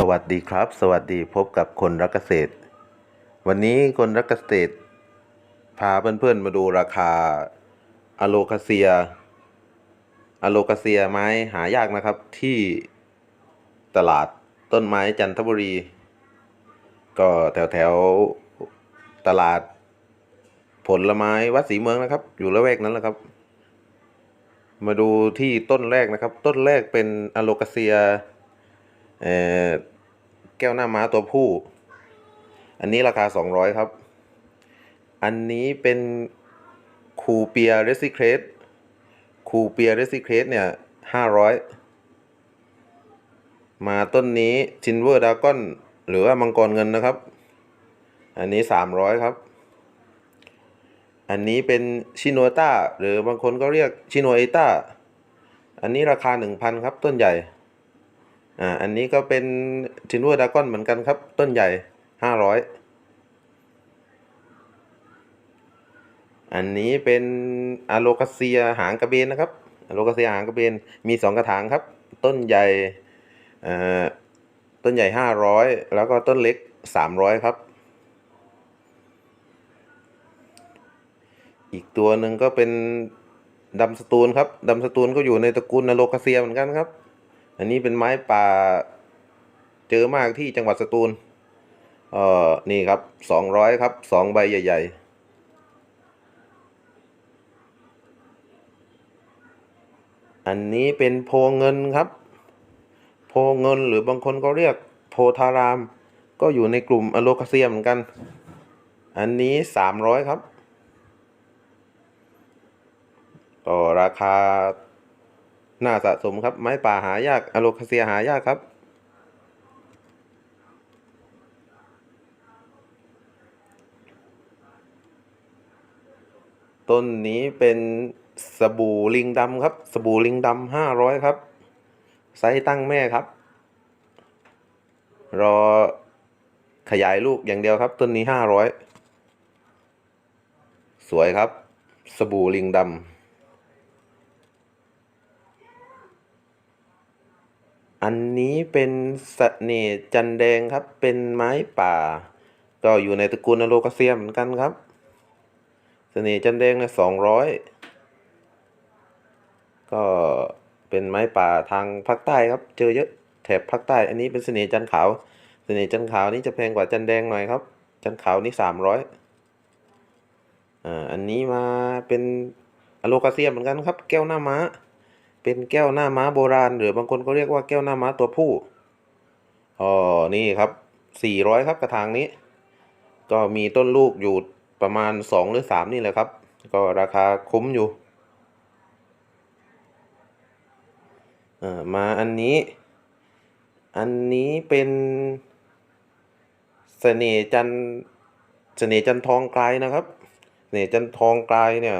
สวัสดีครับ สวัสดีพบกับคนรักเกษตร วันนี้คนรักเกษตร พาเพื่อนๆมาดูราคาอะโลคาเซียอะโลคาเซียไม้หายากนะครับที่ตลาดต้นไม้จันทบุรี ก็แถวแถวๆตลาด ผลไม้วัดศรีเมืองนะครับ อยู่ละแวกนั้นแหละครับ มาดูที่ต้นแรกนะครับ ต้นแรกเป็นอะโลคาเซีย แก้วหน้าม้าตัวผู้ อันนี้ราคา 200 ครับ อันนี้เป็นคูเปียเรซิเครสคูเปียเรซิเครสเนี่ย500 มาต้นนี้ชินเวอร์ดากอนหรือว่ามังกรเงินนะครับ อันนี้ 300 ครับ อันนี้เป็นชิโนต้าหรือบางคนก็เรียกชิโนเอต้าอันนี้ราคา 1,000 ครับ ต้นใหญ่ อ่าอันนี้ก็เป็นทินวอร์ดากอนเหมือนกันครับ ต้นใหญ่ห้าร้อยอันนี้เป็นอะโลคาเซียหางกระเบนนะครับอะโลคาเซียหางกระเบนมีสองกระถางครับ ต้นใหญ่อ่อต้นใหญ่ห้าร้อยแล้วก็ต้นเล็กสามร้อยครับ อีกตัวหนึ่งก็เป็นดำสตูนครับดำสตูนก็อยู่ในตระกูลอะโลคาเซียเหมือนกันครับ อันนี้เป็นไม้ป่าเจอมากที่จังหวัดสตูล เอ่อ นี่ครับสองร้อยครับสองใบใหญ่ ๆอันนี้เป็นโพเงินครับ โพเงินหรือบางคนก็เรียกโพธาราม ก็อยู่ในกลุ่มอโลคาเซียเหมือนกัน อันนี้สามร้อยครับก็ราคา น่าสะสมครับ ไม้ป่าหายากอโลคาเซียหายากครับ ต้นนี้เป็นสบู่ลิงดำครับ สบู่ลิงดำห้าร้อยครับ ไซส์ตั้งแม่ครับ รอขยายลูกอย่างเดียวครับ ต้นนี้ห้าร้อยสวยครับ สบู่ลิงดำ อันนี้เป็นสเน่ห์จันแดงครับ เป็นไม้ป่า ก็อยู่ในตระกูลอโลคาเซียเหมือนกันครับเสน่ห์จันแดงเนี่ยสองร้อยก็เป็นไม้ป่าทางภาคใต้ครับ เจอเยอะแถบภาคใต้ อันนี้เป็นเสน่ห์จันขาว เสน่ห์จันขาวนี่จะแพงกว่าจันแดงหน่อยครับ จันขาวนี่สามร้อยอ่า อันนี้มาเป็นอโลคาเซียเหมือนกันครับ แก้วหน้าม้า เป็นแก้วหน้าม้าโบราณ หรือบางคนก็เรียกว่าแก้วหน้าม้าตัวผู้อ๋อนี่ครับสี่ร้อยครับกระถางนี้ ก็มีต้นลูกอยู่ประมาณสองหรือสามนี่แหละครับ ก็ราคาคุ้มอยู่เอ่อมาอันนี้ อันนี้เป็นเสน่จันเสน่จันทองกลายนะครับเสน่จันทองกลายเนี่ย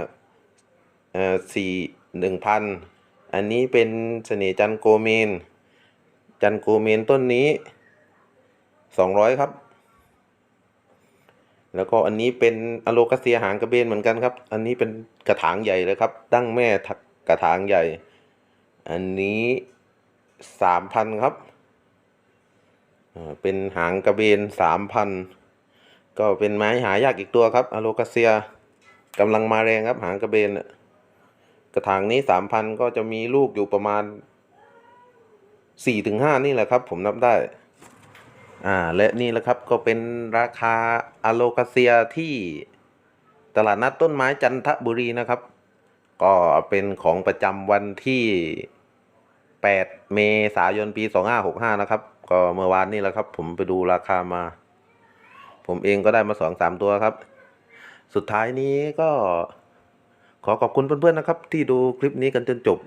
อ่อสี่หนึ่งพัน อันนี้เป็นเสน่ห์จันโกเมน จันโกเมนต้นนี้สองร้อยครับ แล้วก็อันนี้เป็นอะโลคาเซียหางกระเบนเหมือนกันครับ อันนี้เป็นกระถางใหญ่เลยครับ ตั้งแม่ถักกระถางใหญ่ อันนี้สามพันครับ เป็นหางกระเบนสามพัน ก็เป็นไม้หายากอีกตัวครับอะโลคาเซียกำลังมาแรงครับหางกระเบนน่ะ กระถางนี้สามพันก็จะมีลูกอยู่ประมาณสี่ถึงห้านี่แหละครับ ผมนับได้ อ่า และนี่แหละครับก็เป็นราคาอะโลคาเซียที่ตลาดนัดต้นไม้จันทบุรีนะครับ ก็เป็นของประจำวันที่ 8 เมษายนปี 2565 นะครับ ก็เมื่อวานนี่แหละครับ ผมไปดูราคามา ผมเองก็ได้มาสองสามตัวครับ สุดท้ายนี้ก็ ขอขอบคุณเพื่อนๆนะครับ ที่ดูคลิปนี้กันจนจบ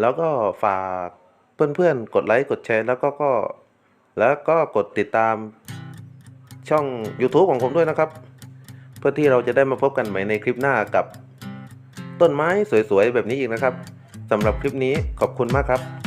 แล้วก็ฝากเพื่อนๆ กดไลค์กดแชร์แล้วก็ก็ แล้วก็กดติดตามช่อง YouTube ของผมด้วยนะครับ เพื่อที่เราจะได้มาพบกันใหม่ในคลิปหน้ากับ ต้นไม้สวยๆ แบบนี้อีกนะครับสำหรับคลิปนี้ขอบคุณมากครับ